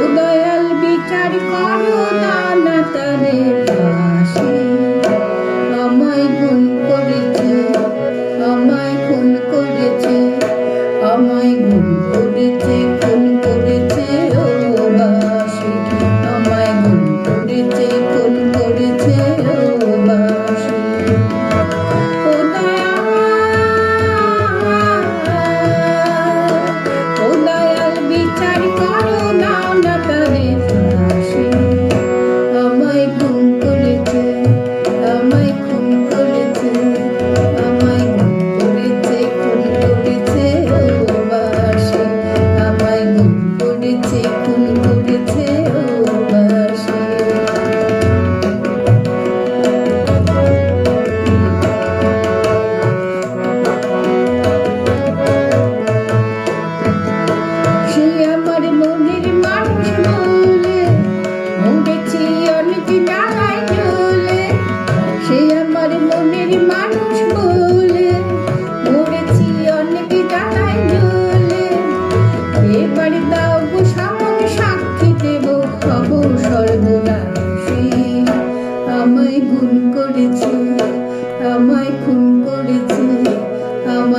উদয়াল বিচার কর।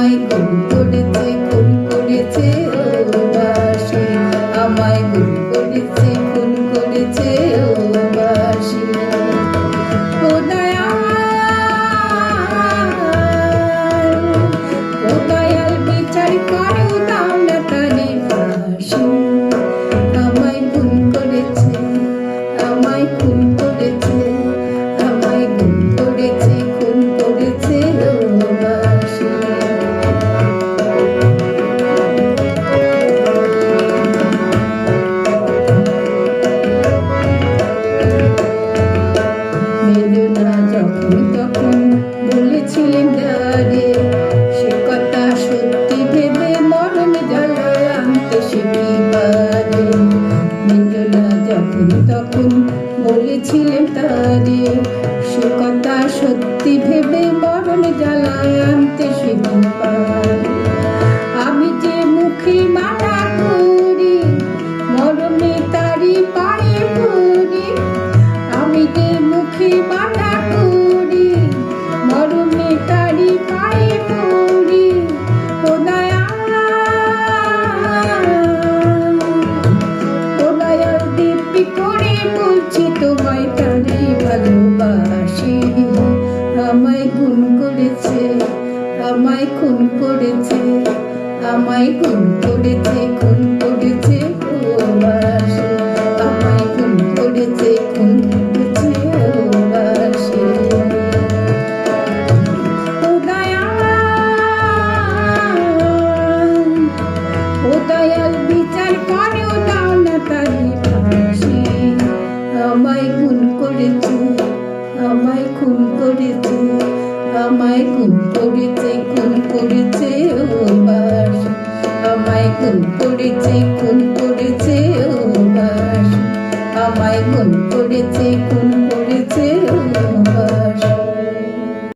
তুই খুন করেছে খুন করেছে সে কথা সত্যি ভেবে মরণ জ্বালায় আনতে সে পারে? মঞ্জনা যখন তখন বলেছিলেন তারে, সে কথা সত্যি ভেবে মরণ জ্বালাম তো সে পারে? আমায় খুন করেছে খুন করেছে আমায় খুন খুন করেছে ভালোবাসে ও দয়াল বিচার আমায় খুন করেছে, আমায় খুন করেছে, আমায় খুন করেছে খুন করেছে মন পড়েছে কোন পড়েছে আমায় মন পড়েছে কোন